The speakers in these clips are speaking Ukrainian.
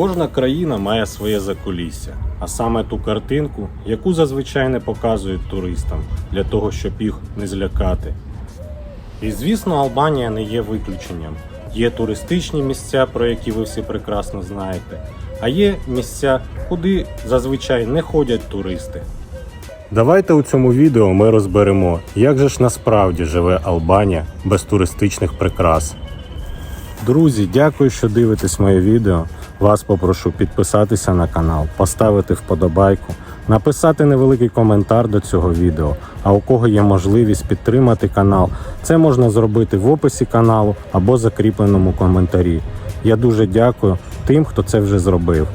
Кожна країна має своє закулісся, а саме ту картинку, яку зазвичай не показують туристам для того, щоб їх не злякати. І звісно, Албанія не є виключенням. Є туристичні місця, про які ви всі прекрасно знаєте, а є місця, куди зазвичай не ходять туристи. Давайте у цьому відео ми розберемо, як же ж насправді живе Албанія без туристичних прикрас. Друзі, дякую, що дивитесь моє відео. Вас попрошу підписатися на канал, поставити вподобайку, написати невеликий коментар до цього відео. А у кого є можливість підтримати канал, це можна зробити в описі каналу або закріпленому коментарі. Я дуже дякую тим, хто це вже зробив.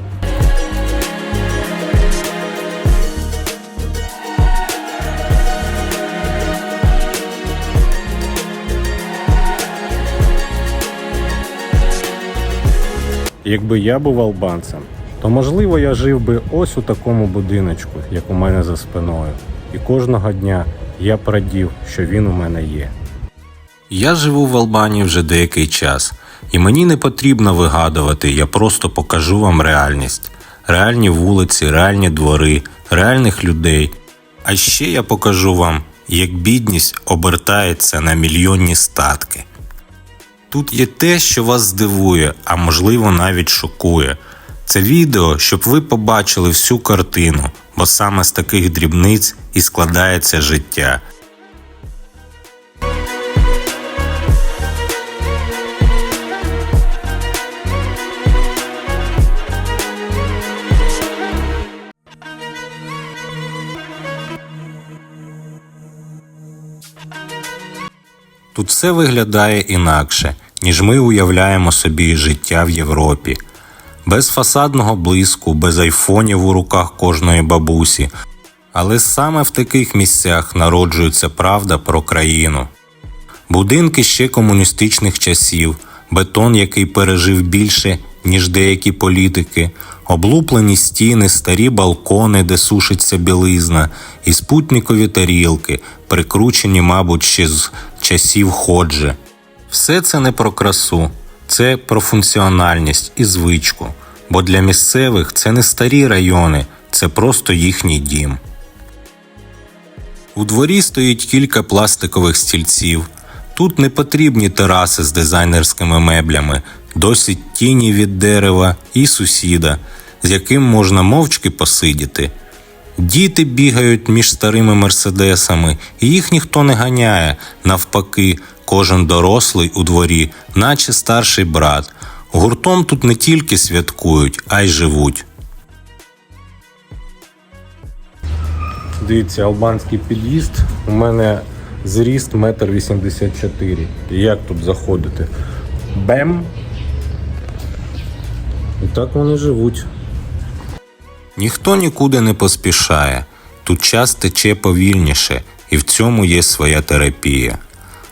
Якби я був албанцем, то можливо я жив би ось у такому будиночку, як у мене за спиною. І кожного дня я б радів, що він у мене є. Я живу в Албанії вже деякий час, і мені не потрібно вигадувати, я просто покажу вам реальність. Реальні вулиці, реальні двори, реальних людей. А ще я покажу вам, як бідність обертається на мільйонні статки. Тут є те, що вас здивує, а можливо навіть шокує. Це відео, щоб ви побачили всю картину, бо саме з таких дрібниць і складається життя. Тут все виглядає інакше, ніж ми уявляємо собі життя в Європі. Без фасадного блиску, без айфонів у руках кожної бабусі. Але саме в таких місцях народжується правда про країну. Будинки ще комуністичних часів, бетон, який пережив більше, ніж деякі політики, облуплені стіни, старі балкони, де сушиться білизна, і спутникові тарілки, прикручені, мабуть, ще з часів Ходжи. Все це не про красу, це про функціональність і звичку. Бо для місцевих це не старі райони, це просто їхній дім. У дворі стоїть кілька пластикових стільців. Тут не потрібні тераси з дизайнерськими меблями, досить тіні від дерева і сусіда, з яким можна мовчки посидіти. Діти бігають між старими мерседесами, і їх ніхто не ганяє. Навпаки, кожен дорослий у дворі, наче старший брат. Гуртом тут не тільки святкують, а й живуть. Дивіться, албанський під'їзд. У мене зріст 1,84 м. Як тут заходити? Бем. І так вони живуть. Ніхто нікуди не поспішає, тут час тече повільніше, і в цьому є своя терапія.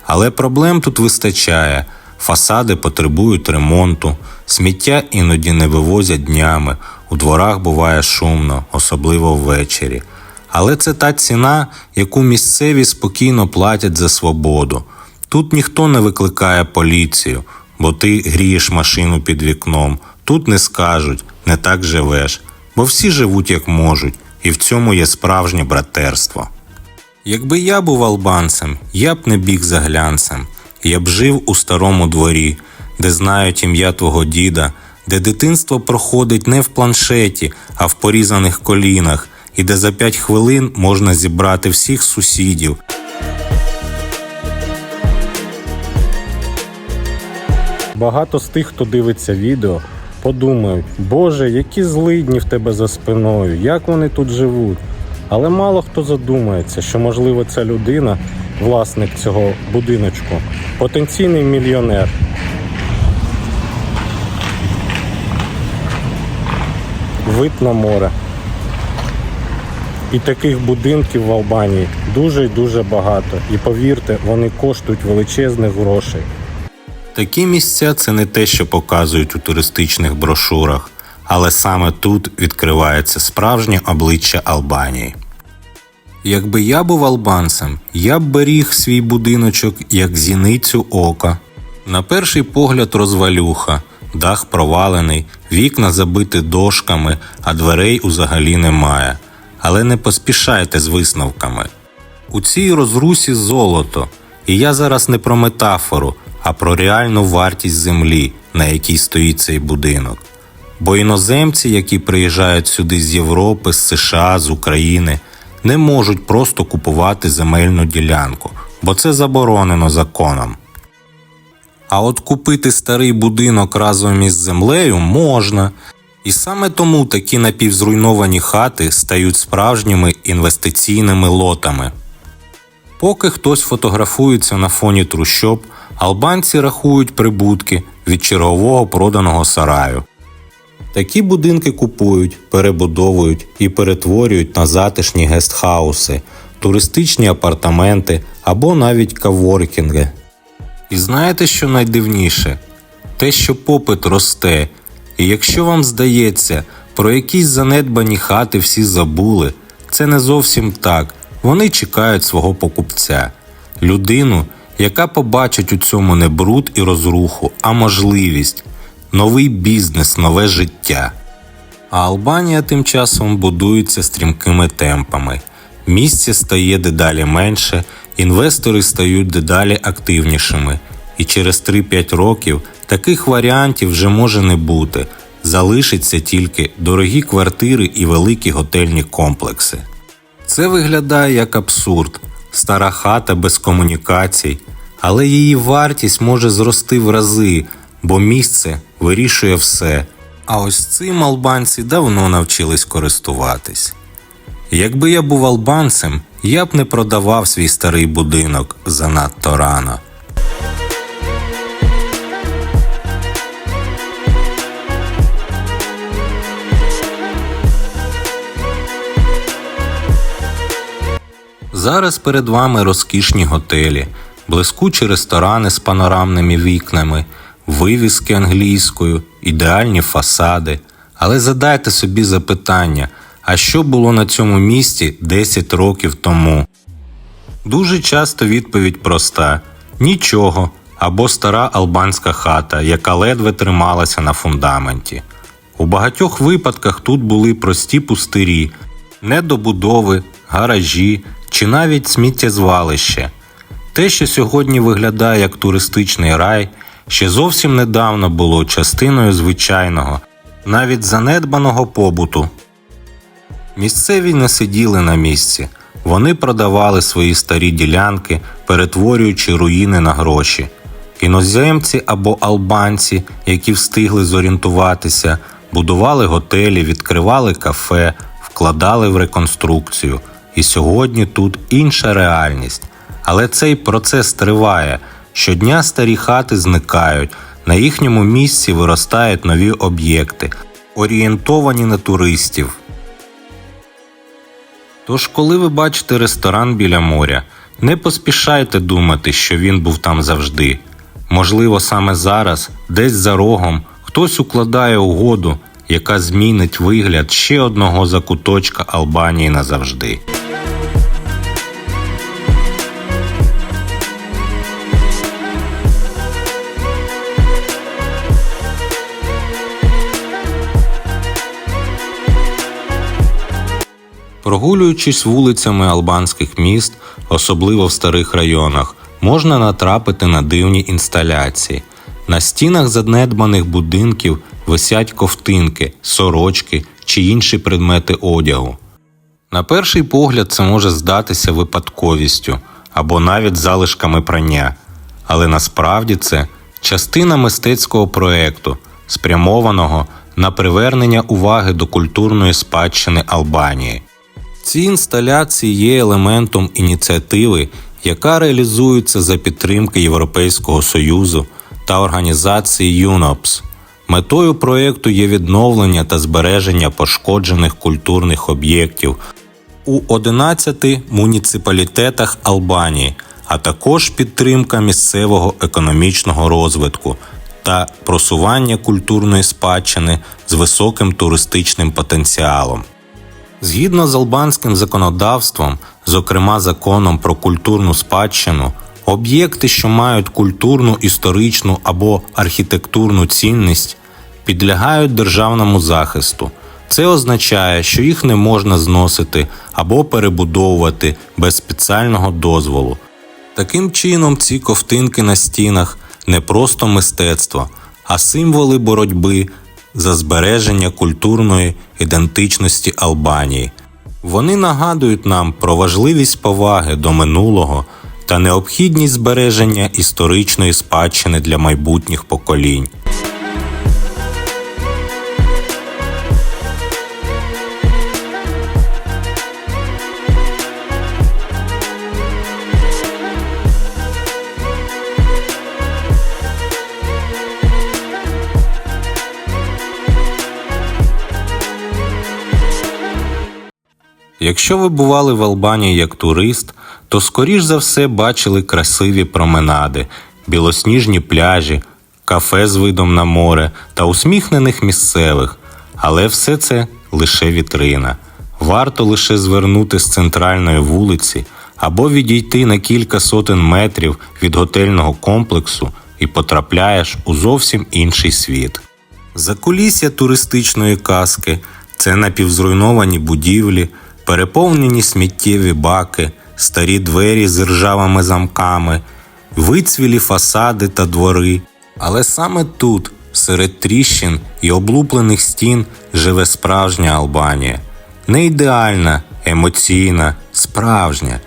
Але проблем тут вистачає, фасади потребують ремонту, сміття іноді не вивозять днями, у дворах буває шумно, особливо ввечері. Але це та ціна, яку місцеві спокійно платять за свободу. Тут ніхто не викликає поліцію, бо ти грієш машину під вікном. Тут не скажуть, не так живеш, бо всі живуть як можуть, і в цьому є справжнє братерство. Якби я був албанцем, я б не біг за глянцем, я б жив у старому дворі, де знають ім'я твого діда, де дитинство проходить не в планшеті, а в порізаних колінах, і де за п'ять хвилин можна зібрати всіх сусідів. Багато з тих, хто дивиться відео, подумають, Боже, які злидні в тебе за спиною, як вони тут живуть. Але мало хто задумається, що можливо ця людина, власник цього будиночку, потенційний мільйонер. Вид на море. І таких будинків в Албанії дуже і дуже багато. І повірте, вони коштують величезних грошей. Такі місця це не те, що показують у туристичних брошурах, але саме тут відкривається справжнє обличчя Албанії. Якби я був албанцем, я б беріг свій будиночок як зіницю ока. На перший погляд розвалюха, Дах провалений, вікна забиті дошками, а дверей узагалі немає. Але не поспішайте з висновками. У цій розрусі золото. І я зараз не про метафору, а про реальну вартість землі, на якій стоїть цей будинок. Бо іноземці, які приїжджають сюди з Європи, з США, з України, не можуть просто купувати земельну ділянку, бо це заборонено законом. А от купити старий будинок разом із землею можна. І саме тому такі напівзруйновані хати стають справжніми інвестиційними лотами. Поки хтось фотографується на фоні трущоб, албанці рахують прибутки від чергового проданого сараю. Такі будинки купують, перебудовують і перетворюють на затишні гестхауси, туристичні апартаменти або навіть каворкінги. І знаєте, що найдивніше? Те, що попит росте, і якщо вам здається, про якісь занедбані хати всі забули, це не зовсім так. Вони чекають свого покупця, людину, яка побачить у цьому не бруд і розруху, а можливість, новий бізнес, нове життя. А Албанія тим часом будується стрімкими темпами. Місця стає дедалі менше, інвестори стають дедалі активнішими, і через 3-5 років таких варіантів вже може не бути. Залишаться тільки дорогі квартири і великі готельні комплекси. Це виглядає як абсурд, стара хата без комунікацій, але її вартість може зрости в рази, бо місце вирішує все. А ось цим албанці давно навчились користуватись. Якби я був албанцем, я б не продавав свій старий будинок занадто рано. Зараз перед вами розкішні готелі, блискучі ресторани з панорамними вікнами, вивіски англійською, ідеальні фасади. Але задайте собі запитання, а що було на цьому місці 10 років тому? Дуже часто відповідь проста: нічого або стара албанська хата, яка ледве трималася на фундаменті. У багатьох випадках тут були прості пустирі, недобудови, гаражі чи навіть сміттєзвалище. Те, що сьогодні виглядає як туристичний рай, ще зовсім недавно було частиною звичайного, навіть занедбаного побуту. Місцеві не сиділи на місці, вони продавали свої старі ділянки, перетворюючи руїни на гроші. Іноземці або албанці, які встигли зорієнтуватися, будували готелі, відкривали кафе, вкладали в реконструкцію. І сьогодні тут інша реальність. Але цей процес триває. Щодня старі хати зникають, на їхньому місці виростають нові об'єкти, орієнтовані на туристів. Тож, коли ви бачите ресторан біля моря, не поспішайте думати, що він був там завжди. Можливо, саме зараз, десь за рогом, хтось укладає угоду, яка змінить вигляд ще одного закуточка Албанії назавжди. Прогулюючись вулицями албанських міст, особливо в старих районах, можна натрапити на дивні інсталяції. На стінах занедбаних будинків висять ковтинки, сорочки чи інші предмети одягу. На перший погляд це може здатися випадковістю або навіть залишками прання, але насправді це частина мистецького проекту, спрямованого на привернення уваги до культурної спадщини Албанії. Ці інсталяції є елементом ініціативи, яка реалізується за підтримки Європейського Союзу та організації ЮНОПС. Метою проєкту є відновлення та збереження пошкоджених культурних об'єктів у 11 муніципалітетах Албанії, а також підтримка місцевого економічного розвитку та просування культурної спадщини з високим туристичним потенціалом. Згідно з албанським законодавством, зокрема законом про культурну спадщину, об'єкти, що мають культурну, історичну або архітектурну цінність, підлягають державному захисту. Це означає, що їх не можна зносити або перебудовувати без спеціального дозволу. Таким чином, ці ковтинки на стінах не просто мистецтво, а символи боротьби за збереження культурної ідентичності Албанії. Вони нагадують нам про важливість поваги до минулого та необхідність збереження історичної спадщини для майбутніх поколінь. Якщо ви бували в Албанії як турист, то скоріш за все бачили красиві променади, білосніжні пляжі, кафе з видом на море та усміхнених місцевих. Але все це лише вітрина. Варто лише звернути з центральної вулиці або відійти на кілька сотень метрів від готельного комплексу і потрапляєш у зовсім інший світ. Закулісся туристичної казки це напівзруйновані будівлі, переповнені сміттєві баки, старі двері з ржавими замками, вицвілі фасади та двори. Але саме тут, серед тріщин і облуплених стін, живе справжня Албанія. Не ідеальна, емоційна, справжня.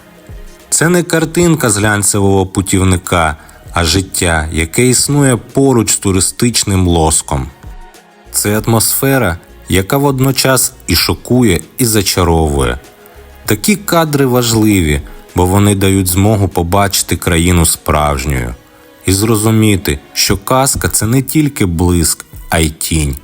Це не картинка з глянцевого путівника, а життя, яке існує поруч з туристичним лоском. Це атмосфера, яка водночас і шокує, і зачаровує. Такі кадри важливі, бо вони дають змогу побачити країну справжньою і зрозуміти, що казка це не тільки блиск, а й тінь.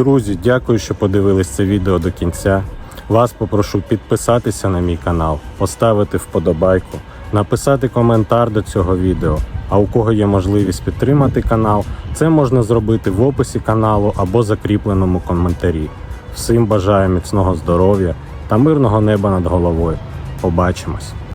Друзі, дякую, що подивились це відео до кінця. Вас попрошу підписатися на мій канал, поставити вподобайку, написати коментар до цього відео. А у кого є можливість підтримати канал, це можна зробити в описі каналу або закріпленому коментарі. Всім бажаю міцного здоров'я та мирного неба над головою. Побачимось!